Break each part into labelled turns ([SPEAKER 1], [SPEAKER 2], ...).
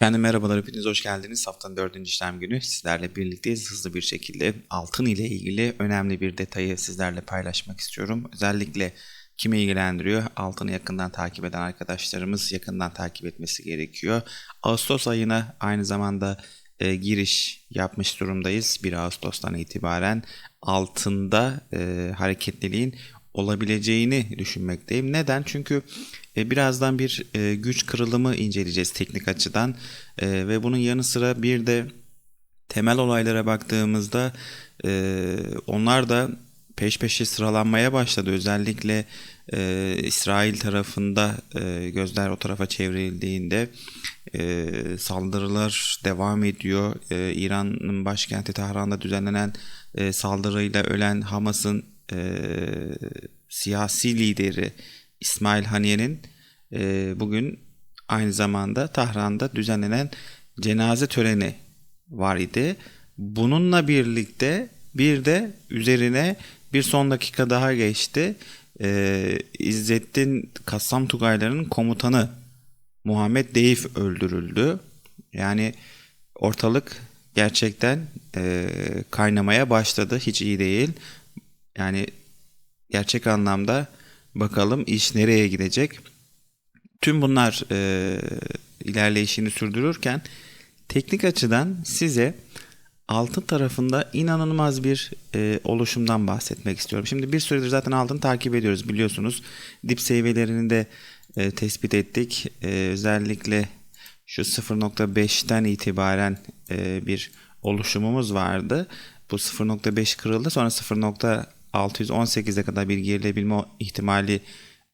[SPEAKER 1] Efendim merhabalar hepiniz hoş geldiniz. Haftanın dördüncü işlem günü sizlerle birlikteyiz. Hızlı bir şekilde altın ile ilgili önemli bir detayı sizlerle paylaşmak istiyorum. Özellikle kimi ilgilendiriyor? Altını yakından takip eden arkadaşlarımız yakından takip etmesi gerekiyor. Ağustos ayına aynı zamanda e, giriş yapmış durumdayız. 1 Ağustos'tan itibaren altında e, hareketliliğin olabileceğini düşünmekteyim. Neden? Çünkü e, birazdan bir e, güç kırılımı inceleyeceğiz teknik açıdan E, ve bunun yanı sıra bir de temel olaylara baktığımızda onlar da peş peşe sıralanmaya başladı. Özellikle İsrail tarafında gözler o tarafa çevrildiğinde saldırılar devam ediyor. İran'ın başkenti Tahran'da düzenlenen saldırıyla ölen Hamas'ın e, siyasi lideri İsmail Haniye'nin e, bugün aynı zamanda Tahran'da düzenlenen cenaze töreni var idi. Bununla birlikte bir de üzerine bir son dakika daha geçti. E, İzzettin Kassam Tugayları'nın komutanı Muhammed Deyif öldürüldü. Yani ortalık gerçekten e, kaynamaya başladı. Hiç iyi değil. Yani gerçek anlamda bakalım iş nereye gidecek. Tüm bunlar e, ilerleyişini sürdürürken teknik açıdan size altın tarafında inanılmaz bir e, oluşumdan bahsetmek istiyorum. Şimdi bir süredir zaten altın takip ediyoruz biliyorsunuz. Dip seviyelerini de e, tespit ettik. E, özellikle şu 0.5'ten itibaren e, bir oluşumumuz vardı. Bu 0.5 kırıldı sonra 0.618'e kadar bir gerilebilme ihtimali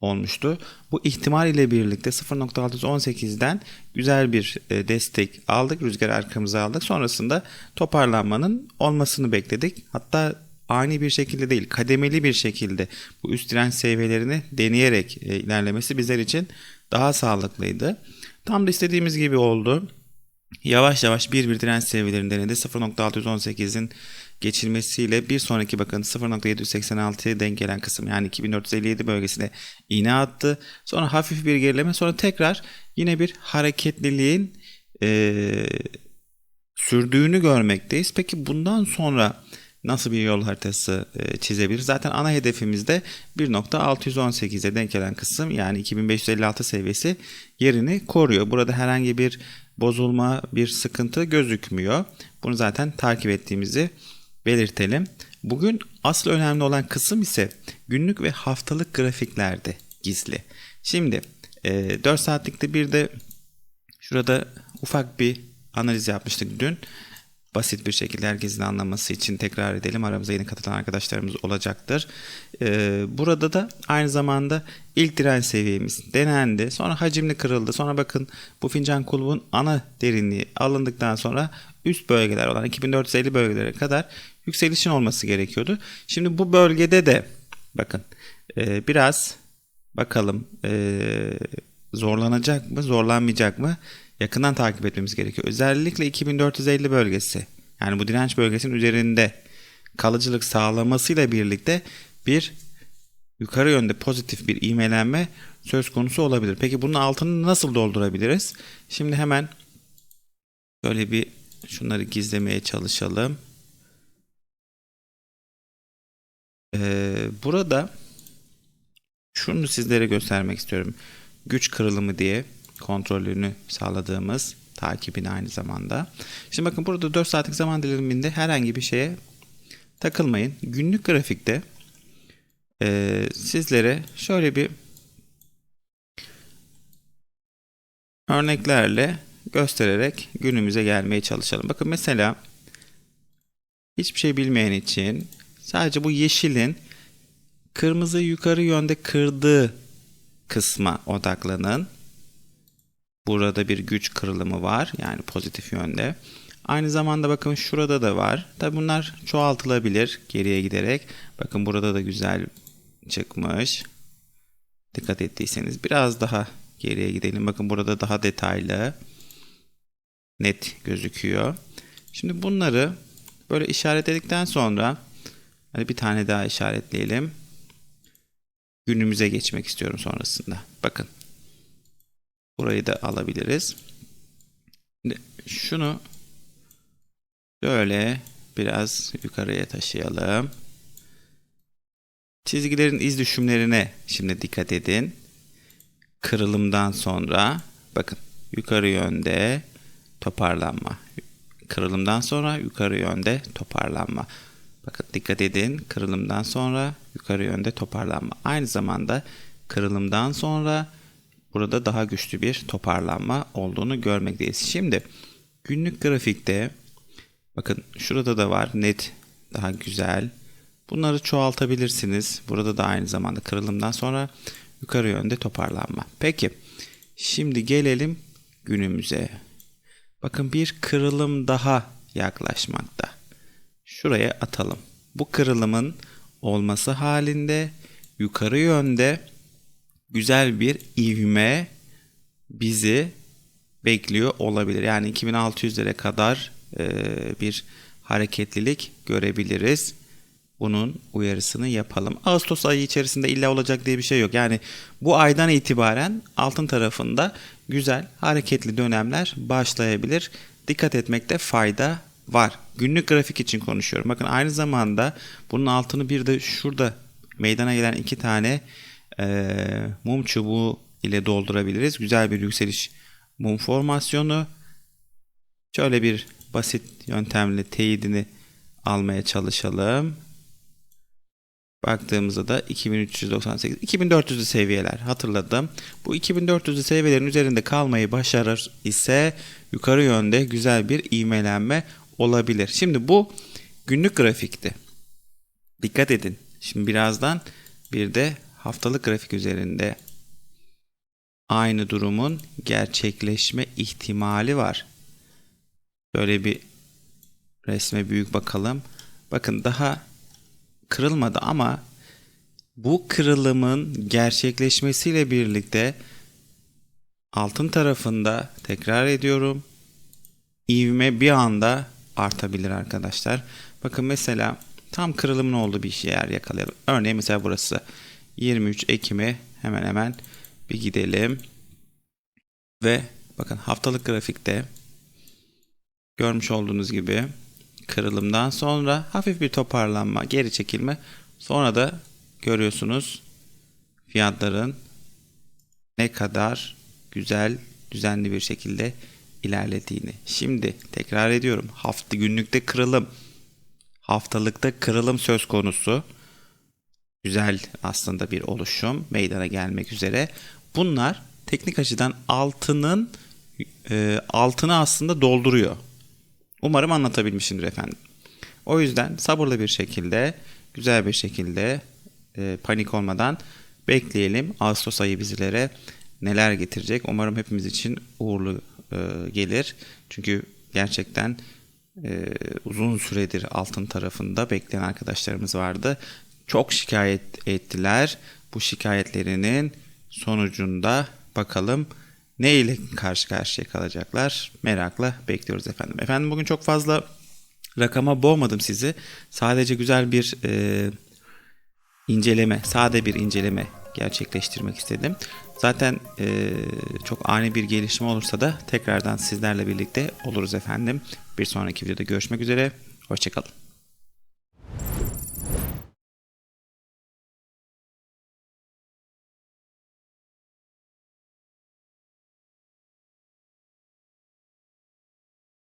[SPEAKER 1] olmuştu. Bu ihtimal ile birlikte 0.618'den güzel bir e, destek aldık. Rüzgar arkamıza aldık. Sonrasında toparlanmanın olmasını bekledik. Hatta ani bir şekilde değil, kademeli bir şekilde bu üst direnç seviyelerini deneyerek e, ilerlemesi bizler için daha sağlıklıydı. Tam da istediğimiz gibi oldu. Yavaş yavaş bir bir direnç seviyelerini denedi. 0.618'in geçilmesiyle bir sonraki bakın 0.786'ya denk gelen kısım yani 2457 bölgesine iğne attı. Sonra hafif bir gerileme sonra tekrar yine bir hareketliliğin e, sürdüğünü görmekteyiz. Peki bundan sonra nasıl bir yol haritası e, çizebiliriz? Zaten ana hedefimizde 1.618'e denk gelen kısım yani 2556 seviyesi yerini koruyor. Burada herhangi bir bozulma, bir sıkıntı gözükmüyor. Bunu zaten takip ettiğimizi belirtelim. Bugün asıl önemli olan kısım ise günlük ve haftalık grafiklerde gizli. Şimdi e, 4 saatlikte bir de şurada ufak bir analiz yapmıştık dün. Basit bir şekilde herkesin anlaması için tekrar edelim. Aramıza yeni katılan arkadaşlarımız olacaktır. Ee, burada da aynı zamanda ilk direnç seviyemiz denendi. Sonra hacimli kırıldı. Sonra bakın bu fincan kulubun ana derinliği alındıktan sonra üst bölgeler olan 2450 bölgelere kadar yükselişin olması gerekiyordu. Şimdi bu bölgede de bakın e, biraz bakalım e, zorlanacak mı zorlanmayacak mı yakından takip etmemiz gerekiyor. Özellikle 2450 bölgesi yani bu direnç bölgesinin üzerinde kalıcılık sağlamasıyla birlikte bir yukarı yönde pozitif bir ivmelenme söz konusu olabilir. Peki bunun altını nasıl doldurabiliriz? Şimdi hemen böyle bir şunları gizlemeye çalışalım. Ee, burada şunu sizlere göstermek istiyorum. Güç kırılımı diye kontrolünü sağladığımız takibini aynı zamanda. Şimdi bakın burada 4 saatlik zaman diliminde herhangi bir şeye takılmayın. Günlük grafikte e, sizlere şöyle bir örneklerle göstererek günümüze gelmeye çalışalım. Bakın mesela hiçbir şey bilmeyen için sadece bu yeşilin kırmızı yukarı yönde kırdığı kısma odaklanın. Burada bir güç kırılımı var. Yani pozitif yönde. Aynı zamanda bakın şurada da var. Tabi bunlar çoğaltılabilir geriye giderek. Bakın burada da güzel çıkmış. Dikkat ettiyseniz biraz daha geriye gidelim. Bakın burada daha detaylı net gözüküyor. Şimdi bunları böyle işaretledikten sonra hadi bir tane daha işaretleyelim. Günümüze geçmek istiyorum sonrasında. Bakın Burayı da alabiliriz. Şimdi şunu şöyle biraz yukarıya taşıyalım. Çizgilerin iz düşümlerine şimdi dikkat edin. Kırılımdan sonra bakın yukarı yönde toparlanma. Kırılımdan sonra yukarı yönde toparlanma. Bakın dikkat edin. Kırılımdan sonra yukarı yönde toparlanma. Aynı zamanda kırılımdan sonra burada daha güçlü bir toparlanma olduğunu görmekteyiz. Şimdi günlük grafikte bakın şurada da var net daha güzel. Bunları çoğaltabilirsiniz. Burada da aynı zamanda kırılımdan sonra yukarı yönde toparlanma. Peki şimdi gelelim günümüze. Bakın bir kırılım daha yaklaşmakta. Şuraya atalım. Bu kırılımın olması halinde yukarı yönde güzel bir ivme bizi bekliyor olabilir. Yani 2600'lere kadar e, bir hareketlilik görebiliriz. Bunun uyarısını yapalım. Ağustos ayı içerisinde illa olacak diye bir şey yok. Yani bu aydan itibaren altın tarafında güzel hareketli dönemler başlayabilir. Dikkat etmekte fayda var. Günlük grafik için konuşuyorum. Bakın aynı zamanda bunun altını bir de şurada meydana gelen iki tane e, mum çubuğu ile doldurabiliriz. Güzel bir yükseliş mum formasyonu. Şöyle bir basit yöntemle teyidini almaya çalışalım. Baktığımızda da 2398, 2400'lü seviyeler hatırladım. Bu 2400'lü seviyelerin üzerinde kalmayı başarır ise yukarı yönde güzel bir ivmelenme olabilir. Şimdi bu günlük grafikti. Dikkat edin. Şimdi birazdan bir de haftalık grafik üzerinde aynı durumun gerçekleşme ihtimali var. Böyle bir resme büyük bakalım. Bakın daha kırılmadı ama bu kırılımın gerçekleşmesiyle birlikte altın tarafında tekrar ediyorum ivme bir anda artabilir arkadaşlar. Bakın mesela tam kırılımın olduğu bir yer yakalayalım. Örneğin mesela burası 23 Ekim'e hemen hemen bir gidelim. Ve bakın haftalık grafikte görmüş olduğunuz gibi kırılımdan sonra hafif bir toparlanma, geri çekilme. Sonra da görüyorsunuz fiyatların ne kadar güzel, düzenli bir şekilde ilerlediğini. Şimdi tekrar ediyorum. Hafta günlükte kırılım, haftalıkta kırılım söz konusu. Güzel aslında bir oluşum meydana gelmek üzere. Bunlar teknik açıdan altının e, altını aslında dolduruyor. Umarım anlatabilmişimdir efendim. O yüzden sabırlı bir şekilde, güzel bir şekilde e, panik olmadan bekleyelim. Ağustos ayı bizlere neler getirecek. Umarım hepimiz için uğurlu e, gelir. Çünkü gerçekten e, uzun süredir altın tarafında bekleyen arkadaşlarımız vardı. Çok şikayet ettiler. Bu şikayetlerinin sonucunda bakalım ne ile karşı karşıya kalacaklar merakla bekliyoruz efendim. Efendim bugün çok fazla rakama boğmadım sizi. Sadece güzel bir e, inceleme, sade bir inceleme gerçekleştirmek istedim. Zaten e, çok ani bir gelişme olursa da tekrardan sizlerle birlikte oluruz efendim. Bir sonraki videoda görüşmek üzere. Hoşçakalın.